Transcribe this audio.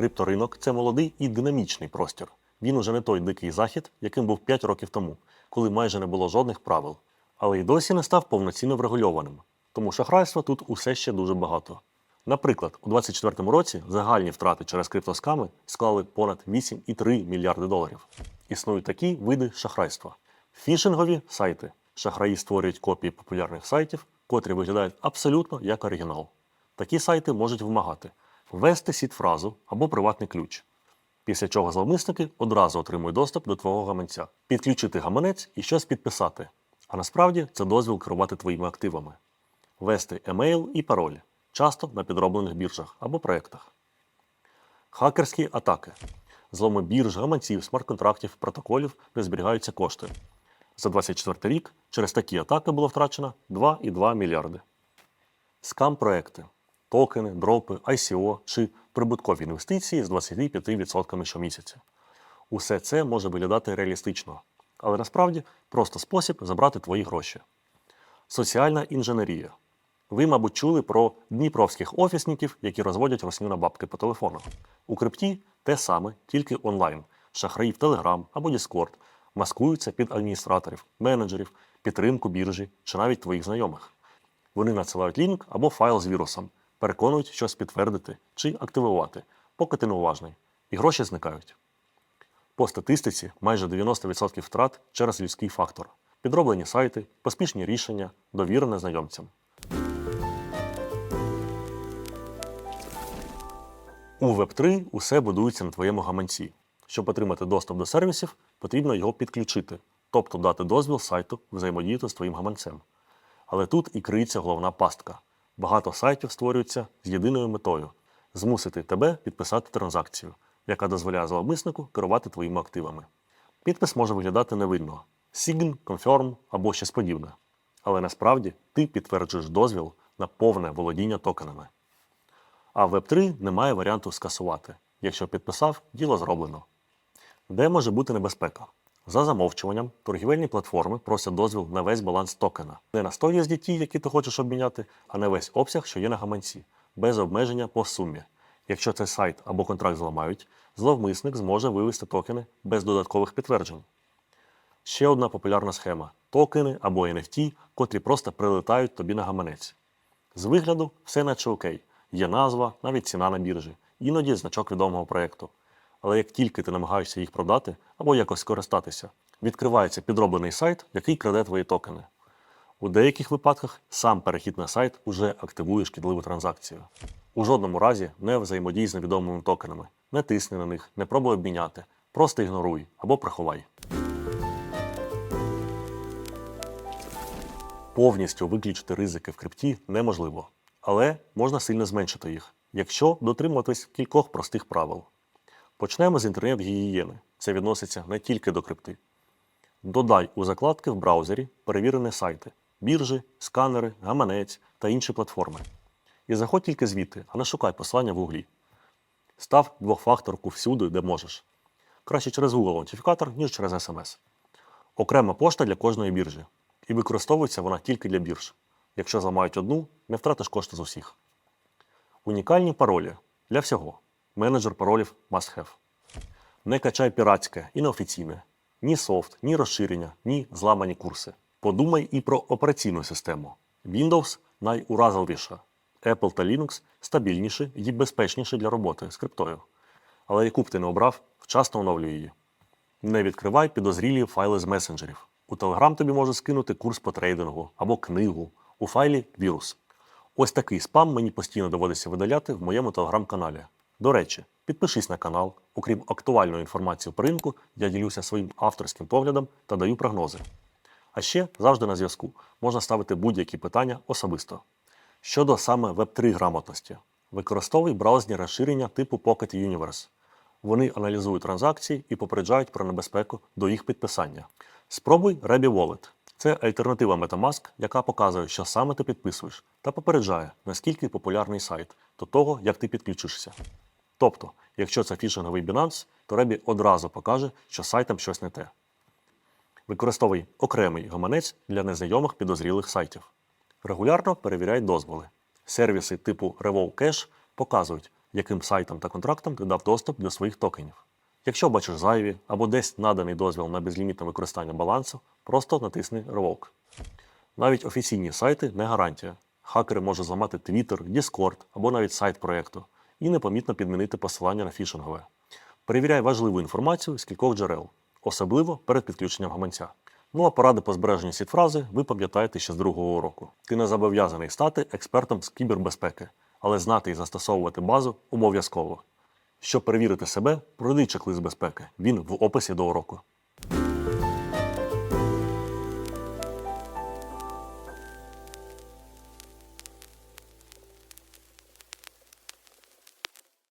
Крипторинок це молодий і динамічний простір. Він уже не той дикий захід, яким був 5 років тому, коли майже не було жодних правил. Але й досі не став повноцінно врегульованим. Тому шахрайства тут усе ще дуже багато. Наприклад, у 2024 році загальні втрати через криптосками склали понад 8,3 мільярди доларів. Існують такі види шахрайства: фішингові сайти. Шахраї створюють копії популярних сайтів, котрі виглядають абсолютно як оригінал. Такі сайти можуть вимагати ввести сіт-фразу або приватний ключ, після чого зловмисники одразу отримують доступ до твого гаманця, підключити гаманець і щось підписати. А насправді це дозвіл керувати твоїми активами, ввести емейл і пароль, часто на підроблених біржах або проєктах. Хакерські атаки. Зломи бірж, гаманців, смарт-контрактів, протоколів, де зберігаються кошти. За 2024 рік через такі атаки було втрачено 2,2 мільярди. Скам-проекти, токени, дропи, ICO чи прибуткові інвестиції з 25% щомісяця. Усе це може виглядати реалістично, але насправді просто спосіб забрати твої гроші. Соціальна інженерія. Ви, мабуть, чули про дніпровських офісників, які розводять росню на бабки по телефону. У крипті те саме, тільки онлайн. Шахраї в Telegram або Discord маскуються під адміністраторів, менеджерів, підтримку біржі чи навіть твоїх знайомих. Вони надсилають лінк або файл з вірусом, переконують щось підтвердити чи активувати, поки ти неуважний, і гроші зникають. По статистиці майже 90% втрат через людський фактор, підроблені сайти, поспішні рішення, довіра незнайомцям. У Web3 усе будується на твоєму гаманці. Щоб отримати доступ до сервісів, потрібно його підключити, тобто дати дозвіл сайту взаємодіяти з твоїм гаманцем. Але тут і криється головна пастка. Багато сайтів створюються з єдиною метою змусити тебе підписати транзакцію, яка дозволяє зловмиснику керувати твоїми активами. Підпис може виглядати невинно Sign, Confirm або щось подібне. Але насправді ти підтверджуєш дозвіл на повне володіння токенами. А в Web3 немає варіанту скасувати. Якщо підписав, діло зроблено. Де може бути небезпека? За замовчуванням, торгівельні платформи просять дозвіл на весь баланс токена. Не на 100 USDT, які ти хочеш обміняти, а на весь обсяг, що є на гаманці, без обмеження по сумі. Якщо цей сайт або контракт зламають, зловмисник зможе вивести токени без додаткових підтверджень. Ще одна популярна схема токени або NFT, котрі просто прилетають тобі на гаманець. З вигляду все наче окей. Є назва, навіть ціна на біржі, іноді значок відомого проєкту. Але як тільки ти намагаєшся їх продати або якось скористатися, відкривається підроблений сайт, який краде твої токени. У деяких випадках сам перехід на сайт уже активує шкідливу транзакцію. У жодному разі не взаємодій з невідомими токенами, не тисни на них, не пробуй обміняти, просто ігноруй або приховай. Повністю виключити ризики в крипті неможливо, але можна сильно зменшити їх, якщо дотримуватись кількох простих правил. Почнемо з інтернет-гігієни. Це відноситься не тільки до крипти. Додай у закладки в браузері перевірені сайти, біржі, сканери, гаманець та інші платформи. І заходь тільки звідти, а не шукай послання в Гуглі. Став двохфакторку всюди, де можеш. Краще через Google аутентифікатор, ніж через SMS. Окрема пошта для кожної біржі. І використовується вона тільки для бірж. Якщо зламають одну, не втратиш кошти з усіх. Унікальні паролі для всього. Менеджер паролів must have. Не качай піратське і неофіційне. Ні софт, ні розширення, ні зламані курси. Подумай і про операційну систему. Windows найуразливіша. Apple та Linux стабільніші і безпечніші для роботи з криптою. Але яку б ти не обрав, вчасно оновлюй її. Не відкривай підозрілі файли з месенджерів. У Telegram тобі може скинути курс по трейдингу або книгу. У файлі вірус. Ось такий спам мені постійно доводиться видаляти в моєму телеграм-каналі. До речі, підпишись на канал. Окрім актуальної інформації по ринку, я ділюся своїм авторським поглядом та даю прогнози. А ще завжди на зв'язку можна ставити будь-які питання особисто. Щодо саме Web3 грамотності, використовуй браузні розширення типу Pocket Universe. Вони аналізують транзакції і попереджають про небезпеку до їх підписання. Спробуй Rebby Wallet. Це альтернатива MetaMask, яка показує, що саме ти підписуєш, та попереджає, наскільки популярний сайт до того, як ти підключишся. Тобто, якщо це фішинговий Binance, то Rebby одразу покаже, що з сайтом щось не те. Використовуй окремий гаманець для незнайомих підозрілих сайтів. Регулярно перевіряй дозволи. Сервіси типу RevolCash показують, яким сайтам та контрактам ти дав доступ до своїх токенів. Якщо бачиш зайві або десь наданий дозвіл на безлімітне використання балансу, просто натисни Revoke. Навіть офіційні сайти не гарантія. Хакери можуть зламати Twitter, Discord або навіть сайт проєкту і непомітно підмінити посилання на фішингове. Перевіряй важливу інформацію з кількох джерел, особливо перед підключенням гаманця. Ну а поради по збереженню сітфрази ви пам'ятаєте ще з другого уроку. Ти не зобов'язаний стати експертом з кібербезпеки, але знати і застосовувати базу обов'язково. Щоб перевірити себе, пройди чек-лист безпеки. Він в описі до уроку.